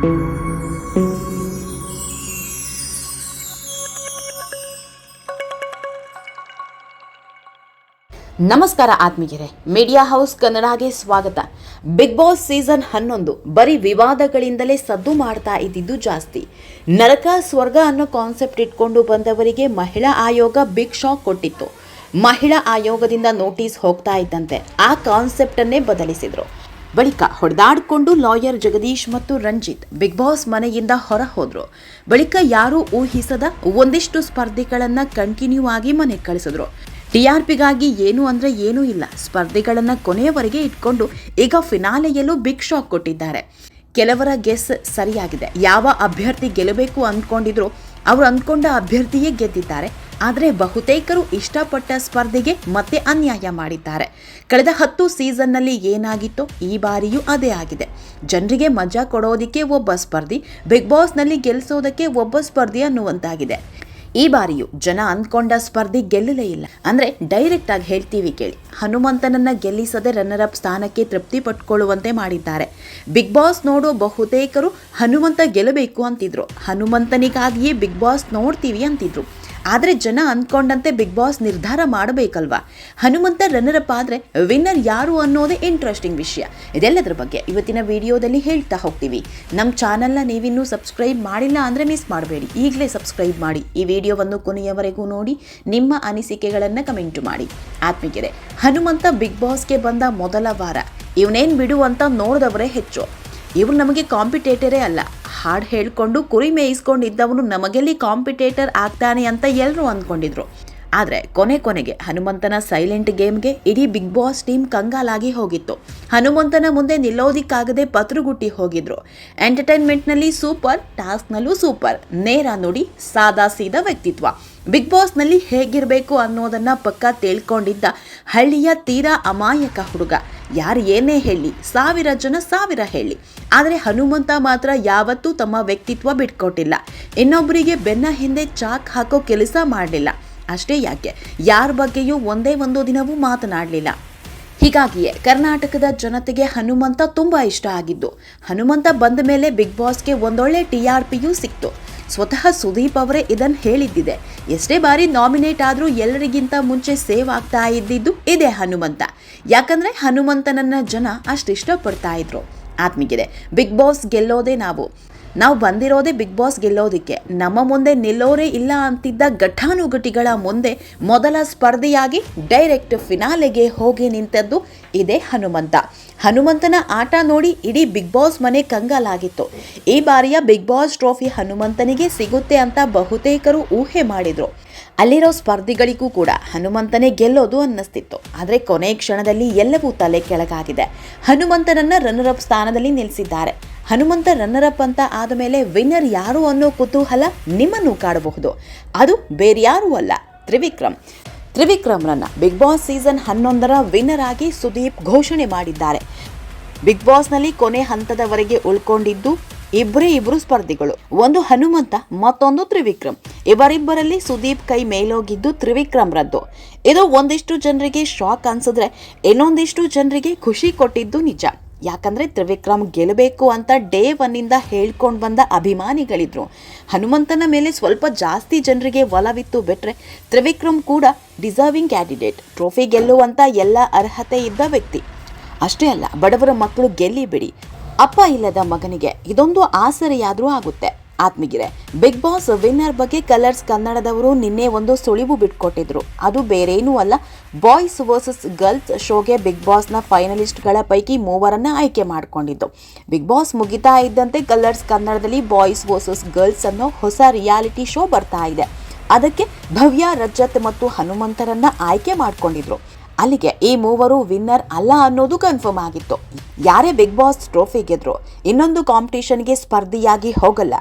ನಮಸ್ಕಾರ ಆತ್ಮೀಯರೇ media house ಕನ್ನಡಗೆ ಸ್ವಾಗತ. ಬಿಗ್ ಬಾಸ್ ಸೀಸನ್ ಹನ್ನೊಂದು, ಬರೀ ವಿವಾದಗಳಿಂದಲೇ ಸದ್ದು ಮಾಡ್ತಾ ಇದ್ದಿದ್ದು ಜಾಸ್ತಿ. ನರಕ, ಸ್ವರ್ಗ ಅನ್ನೋ ಕಾನ್ಸೆಪ್ಟ್ ಇಟ್ಕೊಂಡು ಬಂದವರಿಗೆ ಮಹಿಳಾ ಆಯೋಗ ಬಿಗ್ ಶಾಕ್ ಕೊಟ್ಟಿತ್ತು. ಮಹಿಳಾ ಆಯೋಗದಿಂದ ನೋಟಿಸ್ ಹೋಗ್ತಾ ಇದ್ದಂತೆ, ಆ ಕಾನ್ಸೆಪ್ಟನ್ನೇ ಬದಲಿಸಿದ್ರು. ಬಳಿಕ ಹೊಡೆದಾಡಿಕೊಂಡು ಲಾಯರ್ ಜಗದೀಶ್ ಮತ್ತು ರಂಜಿತ್ ಬಿಗ್ ಬಾಸ್ ಮನೆಯಿಂದ ಹೊರ ಹೋದ್ರು ಬಳಿಕ ಯಾರೂ ಊಹಿಸದ ಒಂದಿಷ್ಟು ಸ್ಪರ್ಧಿಗಳನ್ನ ಕಂಟಿನ್ಯೂ ಆಗಿ ಮನೆಗೆ ಕಳಿಸಿದ್ರು. ಟಿಆರ್ಪಿಗಾಗಿ ಏನು ಅಂದ್ರೆ ಏನೂ ಇಲ್ಲ. ಸ್ಪರ್ಧಿಗಳನ್ನ ಕೊನೆಯವರೆಗೆ ಇಟ್ಕೊಂಡು ಈಗ ಫಿನಾಲೆಯಲ್ಲೂ ಬಿಗ್ ಶಾಕ್ ಕೊಟ್ಟಿದ್ದಾರೆ. ಕೆಲವರ ಗೆಸ್ ಸರಿಯಾಗಿದೆ. ಯಾವ ಅಭ್ಯರ್ಥಿ ಗೆಲ್ಲಬೇಕು ಅಂದ್ಕೊಂಡಿದ್ರು, ಅವರು ಅಂದ್ಕೊಂಡ ಅಭ್ಯರ್ಥಿಯೇ ಗೆದ್ದಿದ್ದಾರೆ. ಆದರೆ ಬಹುತೇಕರು ಇಷ್ಟಪಟ್ಟ ಸ್ಪರ್ಧೆಗೆ ಮತ್ತೆ ಅನ್ಯಾಯ ಮಾಡಿದ್ದಾರೆ. ಕಳೆದ ಹತ್ತು ಸೀಸನ್ನಲ್ಲಿ ಏನಾಗಿತ್ತೋ ಈ ಬಾರಿಯೂ ಅದೇ ಆಗಿದೆ. ಜನರಿಗೆ ಮಜಾ ಕೊಡೋದಕ್ಕೆ ಒಬ್ಬ ಸ್ಪರ್ಧಿ, ಬಿಗ್ ಬಾಸ್ನಲ್ಲಿ ಗೆಲ್ಲಿಸೋದಕ್ಕೆ ಒಬ್ಬ ಸ್ಪರ್ಧಿ ಅನ್ನುವಂತಾಗಿದೆ. ಈ ಬಾರಿಯು ಜನ ಅಂದ್ಕೊಂಡ ಸ್ಪರ್ಧಿ ಗೆಲ್ಲಲೇ ಇಲ್ಲ. ಅಂದ್ರೆ ಡೈರೆಕ್ಟ್ ಆಗಿ ಹೇಳ್ತೀವಿ ಕೇಳಿ. ಹನುಮಂತನನ್ನ ಗೆಲ್ಲಿಸದೆ ರನ್ನರ್ ಅಪ್ ಸ್ಥಾನಕ್ಕೆ ತೃಪ್ತಿ ಪಟ್ಕೊಳ್ಳುವಂತೆ ಮಾಡಿದ್ದಾರೆ. ಬಿಗ್ ಬಾಸ್ ನೋಡೋ ಬಹುತೇಕರು ಹನುಮಂತ ಗೆಲ್ಲಬೇಕು ಅಂತಿದ್ರು. ಹನುಮಂತನಿಗಾಗಿಯೇ ಬಿಗ್ ಬಾಸ್ ನೋಡ್ತೀವಿ ಅಂತಿದ್ರು. ಆದರೆ ಜನ ಅಂದ್ಕೊಂಡಂತೆ ಬಿಗ್ ಬಾಸ್ ನಿರ್ಧಾರ ಮಾಡಬೇಕಲ್ವಾ? ಹನುಮಂತ ರನ್ನರಪ್ಪ ಆದರೆ ವಿನ್ನರ್ ಯಾರು ಅನ್ನೋದೇ ಇಂಟ್ರೆಸ್ಟಿಂಗ್ ವಿಷಯ. ಇದೆಲ್ಲದರ ಬಗ್ಗೆ ಇವತ್ತಿನ ವಿಡಿಯೋದಲ್ಲಿ ಹೇಳ್ತಾ ಹೋಗ್ತೀವಿ. ನಮ್ಮ ಚಾನಲ್ನ ನೀವಿನ್ನೂ ಸಬ್ಸ್ಕ್ರೈಬ್ ಮಾಡಿಲ್ಲ ಅಂದರೆ ಮಿಸ್ ಮಾಡಬೇಡಿ. ಈಗಲೇ ಸಬ್ಸ್ಕ್ರೈಬ್ ಮಾಡಿ. ಈ ವಿಡಿಯೋವನ್ನು ಕೊನೆಯವರೆಗೂ ನೋಡಿ, ನಿಮ್ಮ ಅನಿಸಿಕೆಗಳನ್ನು ಕಮೆಂಟ್ ಮಾಡಿ. ಆತ್ಮೀಗೆರೆ ಹನುಮಂತ ಬಿಗ್ ಬಾಸ್ಗೆ ಬಂದ ಮೊದಲ ವಾರ. ಇವನೇನು ಬಿಡು ಅಂತ ನೋಡಿದವರೇ ಹೆಚ್ಚು. ಇವರು ನಮಗೆ ಕಾಂಪಿಟೇಟರೇ ಅಲ್ಲ. ಹಾಡು ಹೇಳಿಕೊಂಡು ಕುರಿ ಮೇಯಿಸ್ಕೊಂಡಿದ್ದವನು ನಮಗೆಲ್ಲಿ ಕಾಂಪಿಟೇಟರ್ ಆಗ್ತಾನೆ ಅಂತ ಎಲ್ಲರೂ ಅಂದ್ಕೊಂಡಿದ್ರು. ಆದರೆ ಕೊನೆ ಕೊನೆಗೆ ಹನುಮಂತನ ಸೈಲೆಂಟ್ ಗೇಮ್ಗೆ ಇಡೀ ಬಿಗ್ ಬಾಸ್ ಟೀಮ್ ಕಂಗಾಲಾಗಿ ಹೋಗಿತ್ತು. ಹನುಮಂತನ ಮುಂದೆ ನಿಲ್ಲೋದಿಕ್ಕಾಗದೆ ಪತ್ರುಗುಟ್ಟಿ ಹೋಗಿದ್ರು. ಎಂಟರ್ಟೈನ್ಮೆಂಟ್ನಲ್ಲಿ ಸೂಪರ್ ಟಾಸ್ಕ್ನಲ್ಲೂ ಸೂಪರ್, ನೇರ ನುಡಿ, ಸಾದಾ ಸೀದಾ ವ್ಯಕ್ತಿತ್ವ. ಬಿಗ್ ಬಾಸ್ನಲ್ಲಿ ಹೇಗಿರಬೇಕು ಅನ್ನೋದನ್ನ ಪಕ್ಕ ತಿಳ್ಕೊಂಡಿದ್ದ ಹಳ್ಳಿಯ ತೀರಾ ಅಮಾಯಕ ಹುಡುಗ. ಯಾರು ಏನೇ ಹೇಳಿ, ಸಾವಿರ ಜನ ಸಾವಿರ ಹೇಳಿ. ಆದರೆ ಹನುಮಂತ ಮಾತ್ರ ಯಾವತ್ತೂ ತಮ್ಮ ವ್ಯಕ್ತಿತ್ವ ಬಿಟ್ಕೊಟ್ಟಿಲ್ಲ. ಇನ್ನೊಬ್ಬರಿಗೆ ಬೆನ್ನ ಹಿಂದೆ ಚಾಕ್ ಹಾಕೋ ಕೆಲಸ ಮಾಡಲಿಲ್ಲ. ಅಷ್ಟೇ ಯಾಕೆ? ಯಾರ ಬಗ್ಗೆಯೂ ಒಂದೇ ಒಂದು ದಿನವೂ ಮಾತನಾಡಲಿಲ್ಲ. ಹೀಗಾಗಿಯೇ ಕರ್ನಾಟಕದ ಜನತೆಗೆ ಹನುಮಂತ ತುಂಬ ಇಷ್ಟ ಆಗಿದ್ದು. ಹನುಮಂತ ಬಂದ ಮೇಲೆ ಬಿಗ್ ಬಾಸ್ಗೆ ಒಂದೊಳ್ಳೆ ಟಿ ಆರ್ ಪಿಯೂ ಸಿಕ್ತು. ಸ್ವತಃ ಸುದೀಪ್ ಅವರೇ ಇದನ್ನು ಹೇಳಿದ್ದಿದೆ. ಎಷ್ಟೇ ಬಾರಿ ನಾಮಿನೇಟ್ ಆದರೂ ಎಲ್ಲರಿಗಿಂತ ಮುಂಚೆ ಸೇವ್ ಆಗ್ತಾ ಇದ್ದಿದ್ದು ಇದೆ ಹನುಮಂತ. ಯಾಕಂದ್ರೆ ಹನುಮಂತನನ್ನ ಜನ ಅಷ್ಟು ಇಷ್ಟಪಡ್ತಾ ಇದ್ರು. ಆತ್ಮಿಗಿದೆ ಬಿಗ್ ಬಾಸ್ ಗೆಲ್ಲೋದೇ ನಾವು. ನಾವು ಬಂದಿರೋದೇ ಬಿಗ್ ಬಾಸ್ ಗೆಲ್ಲೋದಕ್ಕೆ. ನಮ್ಮ ಮುಂದೆ ನಿಲ್ಲೋರೇ ಇಲ್ಲ ಅಂತಿದ್ದ ಘಟಾನುಘಟಿಗಳ ಮುಂದೆ ಮೊದಲ ಸ್ಪರ್ಧೆಯಾಗಿ ಡೈರೆಕ್ಟ್ ಫಿನಾಲೆಗೆ ಹೋಗಿ ನಿಂತದ್ದು ಇದೇ ಹನುಮಂತ. ಹನುಮಂತನ ಆಟ ನೋಡಿ ಇಡೀ ಬಿಗ್ ಬಾಸ್ ಮನೆ ಕಂಗಾಲಾಗಿತ್ತು. ಈ ಬಾರಿಯ ಬಿಗ್ ಬಾಸ್ ಟ್ರೋಫಿ ಹನುಮಂತನಿಗೆ ಸಿಗುತ್ತೆ ಅಂತ ಬಹುತೇಕರು ಊಹೆ ಮಾಡಿದ್ರು. ಅಲ್ಲಿರೋ ಸ್ಪರ್ಧಿಗಳಿಗೂ ಕೂಡ ಹನುಮಂತನೇ ಗೆಲ್ಲೋದು ಅನ್ನಿಸ್ತಿತ್ತು. ಆದರೆ ಕೊನೆ ಕ್ಷಣದಲ್ಲಿ ಎಲ್ಲವೂ ತಲೆ ಕೆಳಗಾಗಿದೆ. ಹನುಮಂತನನ್ನು ರನ್ನರ್ ಅಪ್ ಸ್ಥಾನದಲ್ಲಿ ನಿಲ್ಲಿಸಿದ್ದಾರೆ ಹನುಮಂತ ರನ್ನರಪ್ ಅಂತ ಆದಮೇಲೆ ವಿನ್ನರ್ ಯಾರು ಅನ್ನೋ ಕುತೂಹಲ ನಿಮ್ಮನ್ನು ಕಾಡಬಹುದು. ಅದು ಬೇರ್ಯಾರೂ ಅಲ್ಲ, ತ್ರಿವಿಕ್ರಮ್. ತ್ರಿವಿಕ್ರಮ್ರನ್ನ ಬಿಗ್ ಬಾಸ್ ಸೀಸನ್ ಹನ್ನೊಂದರ ವಿನ್ನರ್ ಆಗಿ ಸುದೀಪ್ ಘೋಷಣೆ ಮಾಡಿದ್ದಾರೆ. ಬಿಗ್ ಬಾಸ್ನಲ್ಲಿ ಕೊನೆ ಹಂತದವರೆಗೆ ಉಳ್ಕೊಂಡಿದ್ದು ಇಬ್ಬರೇ ಇಬ್ಬರು ಸ್ಪರ್ಧಿಗಳು. ಒಂದು ಹನುಮಂತ, ಮತ್ತೊಂದು ತ್ರಿವಿಕ್ರಮ್. ಇವರಿಬ್ಬರಲ್ಲಿ ಸುದೀಪ್ ಕೈ ಮೇಲೋಗಿದ್ದು ತ್ರಿವಿಕ್ರಮ್ರದ್ದು ಇದು ಒಂದಿಷ್ಟು ಜನರಿಗೆ ಶಾಕ್ ಅನ್ಸಿದ್ರೆ ಇನ್ನೊಂದಿಷ್ಟು ಜನರಿಗೆ ಖುಷಿ ಕೊಟ್ಟಿದ್ದು ನಿಜ. ಯಾಕಂದ್ರೆ ತ್ರಿವಿಕ್ರಮ್ ಗೆಲ್ಲಬೇಕು ಅಂತ ಡೇ ಒನ್ನಿಂದ ಹೇಳ್ಕೊಂಡು ಬಂದ ಅಭಿಮಾನಿಗಳಿದ್ರು. ಹನುಮಂತನ ಮೇಲೆ ಸ್ವಲ್ಪ ಜಾಸ್ತಿ ಜನರಿಗೆ ಒಲವಿತ್ತು ಬಿಟ್ಟರೆ ತ್ರಿವಿಕ್ರಮ್ ಕೂಡ ಡಿಸರ್ವಿಂಗ್ ಕ್ಯಾಂಡಿಡೇಟ್ ಟ್ರೋಫಿ ಗೆಲ್ಲುವಂಥ ಎಲ್ಲ ಅರ್ಹತೆ ಇದ್ದ ವ್ಯಕ್ತಿ. ಅಷ್ಟೇ ಅಲ್ಲ, ಬಡವರ ಮಕ್ಕಳು ಗೆಲ್ಲಿ ಬಿಡಿ ಅಪ್ಪ ಇಲ್ಲದ ಮಗನಿಗೆ ಇದೊಂದು ಆಸರೆಯಾದರೂ ಆಗುತ್ತೆ. ಆತ್ಮಗಿರೆ. ಬಿಗ್ ಬಾಸ್ ವಿನ್ನರ್ ಬಗ್ಗೆ ಕಲರ್ಸ್ ಕನ್ನಡದವರು ನಿನ್ನೆ ಒಂದು ಸುಳಿವು ಬಿಟ್ಕೊಟ್ಟಿದ್ರು. ಅದು ಬೇರೇನೂ ಅಲ್ಲ. ಬಾಯ್ಸ್ ವರ್ಸಸ್ ಗರ್ಲ್ಸ್ ಶೋಗೆ ಬಿಗ್ ಬಾಸ್ನ ಫೈನಲಿಸ್ಟ್ಗಳ ಪೈಕಿ ಮೂವರನ್ನ ಆಯ್ಕೆ ಮಾಡಿಕೊಂಡಿದ್ದು. ಬಿಗ್ ಬಾಸ್ ಮುಗಿತಾ ಇದ್ದಂತೆ ಕಲರ್ಸ್ ಕನ್ನಡದಲ್ಲಿ ಬಾಯ್ಸ್ ವರ್ಸಸ್ ಗರ್ಲ್ಸ್ ಅನ್ನೋ ಹೊಸ ರಿಯಾಲಿಟಿ ಶೋ ಬರ್ತಾ ಇದೆ. ಅದಕ್ಕೆ ಭವ್ಯ, ರಜತ್ ಮತ್ತು ಹನುಮಂತರನ್ನ ಆಯ್ಕೆ ಮಾಡಿಕೊಂಡಿದ್ರು. ಅಲ್ಲಿಗೆ ಈ ಮೂವರು ವಿನ್ನರ್ ಅಲ್ಲ ಅನ್ನೋದು ಕನ್ಫರ್ಮ್ ಆಗಿತ್ತು. ಯಾರೇ ಬಿಗ್ ಬಾಸ್ ಟ್ರೋಫಿ ಗೆದ್ರು, ಇನ್ನೊಂದು ಕಾಂಪಿಟೇಷನ್ಗೆ ಸ್ಪರ್ಧಿಯಾಗಿ ಹೋಗಲ್ಲ.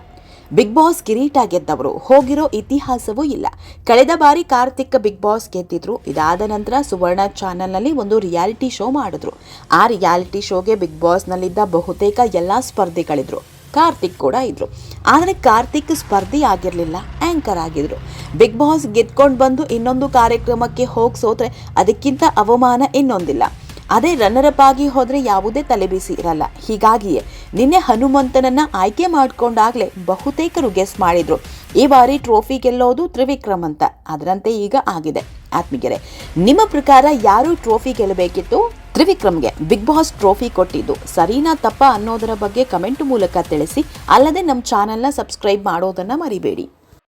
ಬಿಗ್ ಬಾಸ್ ಕಿರೀಟ ಗೆದ್ದವರು ಹೋಗಿರೋ ಇತಿಹಾಸವೂ ಇಲ್ಲ. ಕಳೆದ ಬಾರಿ ಕಾರ್ತಿಕ್ ಬಿಗ್ ಬಾಸ್ ಗೆದ್ದಿದ್ರು. ಇದಾದ ನಂತರ ಸುವರ್ಣ ಚಾನೆಲ್ನಲ್ಲಿ ಒಂದು ರಿಯಾಲಿಟಿ ಶೋ ಮಾಡಿದ್ರು. ಆ ರಿಯಾಲಿಟಿ ಶೋಗೆ ಬಿಗ್ ಬಾಸ್ನಲ್ಲಿದ್ದ ಬಹುತೇಕ ಎಲ್ಲ ಸ್ಪರ್ಧಿಗಳಿದ್ರು. ಕಾರ್ತಿಕ್ ಕೂಡ ಇದ್ರು. ಆದರೆ ಕಾರ್ತಿಕ್ ಸ್ಪರ್ಧಿ ಆಗಿರಲಿಲ್ಲ, ಆಂಕರ್ ಆಗಿದ್ರು. ಬಿಗ್ ಬಾಸ್ ಗೆದ್ಕೊಂಡು ಬಂದು ಇನ್ನೊಂದು ಕಾರ್ಯಕ್ರಮಕ್ಕೆ ಹೋಗಿ ಸೋತ್ರೆ ಅದಕ್ಕಿಂತ ಅವಮಾನ ಇನ್ನೊಂದಿಲ್ಲ. ಅದೇ ರನ್ನರ್ ಅಪ್ ಆಗಿ ಹೋದ್ರೆ ಯಾವುದೇ ತಲೆಬಿಸಿ ಇರಲ್ಲ. ಹೀಗಾಗಿಯೇ ನಿನ್ನೆ ಹನುಮಂತನನ್ನ ಆಯ್ಕೆ ಮಾಡಿಕೊಂಡಾಗಲೇ ಬಹುತೇಕರು ಗೆಸ್ ಮಾಡಿದ್ರು. ಈ ಬಾರಿ ಟ್ರೋಫಿ ಗೆಲ್ಲೋದು ತ್ರಿವಿಕ್ರಮ್ ಅಂತ. ಅದರಂತೆ ಈಗ ಆಗಿದೆ. ಆತ್ಮೀಗೆರೆ ನಿಮ್ಮ ಪ್ರಕಾರ ಯಾರು ಟ್ರೋಫಿ ಗೆಲ್ಲಬೇಕಿತ್ತು? ತ್ರಿವಿಕ್ರಮ್ಗೆ ಬಿಗ್ ಬಾಸ್ ಟ್ರೋಫಿ ಕೊಟ್ಟಿದ್ದು. ಸರಿನಾ ತಪ್ಪ ಅನ್ನೋದರ ಬಗ್ಗೆ ಕಮೆಂಟ್ ಮೂಲಕ ತಿಳಿಸಿ. ಅಲ್ಲದೆ ನಮ್ಮ ಚಾನೆಲ್ನ ಸಬ್ಸ್ಕ್ರೈಬ್ ಮಾಡೋದನ್ನು ಮರಿಬೇಡಿ.